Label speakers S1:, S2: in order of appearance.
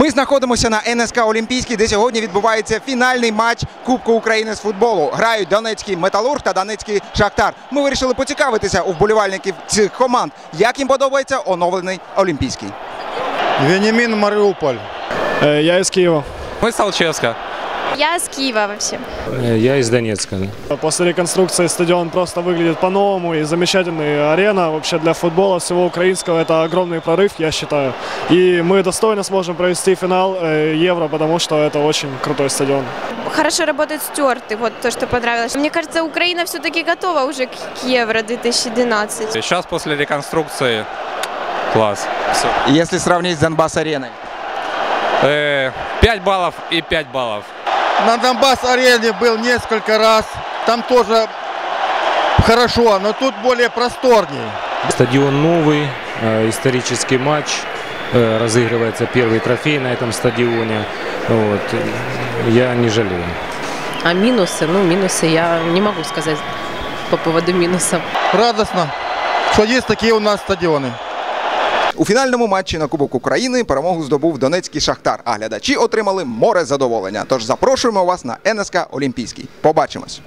S1: Ми знаходимося на НСК Олімпійській, де сьогодні відбувається фінальний матч Кубку України з футболу. Грають Донецький Металург та Донецький Шахтар. Ми вирішили поцікавитися у вболівальників цих команд, як їм подобається оновлений Олімпійський.
S2: Венимин Мариуполь.
S3: Э, Я із Києва.
S4: Ми з Алчевска.
S5: Я с Киева вообще.
S6: Э, Я из Донецка.
S3: После реконструкции стадион просто выглядит по-новому и замечательная арена вообще для футбола всего украинского. Это огромный прорыв, я считаю. И мы достойно сможем провести финал э, Евро, потому что это очень крутой стадион.
S5: Хорошо работает стюарты, вот то, что понравилось. Мне кажется, Украина все-таки готова уже к Евро 2012.
S4: Сейчас после реконструкции класс. Все.
S1: Якщо сравнити з Донбас-ареною.
S4: 5 баллов и 5 баллов.
S2: На Донбасс-арене был несколько раз. Там тоже хорошо, но тут более просторнее.
S6: Стадион новый, э, исторический матч. Э, Разыгрывается первый трофей на этом стадионе. Вот. Я не жалею.
S7: А минусы, ну минусы я не могу сказать по поводу минусов.
S2: Радостно, что есть такие у нас стадионы.
S1: У фінальному матчі на Кубок України перемогу здобув Донецький Шахтар, а глядачі отримали море задоволення. Тож запрошуємо вас на НСК Олімпійський. Побачимось.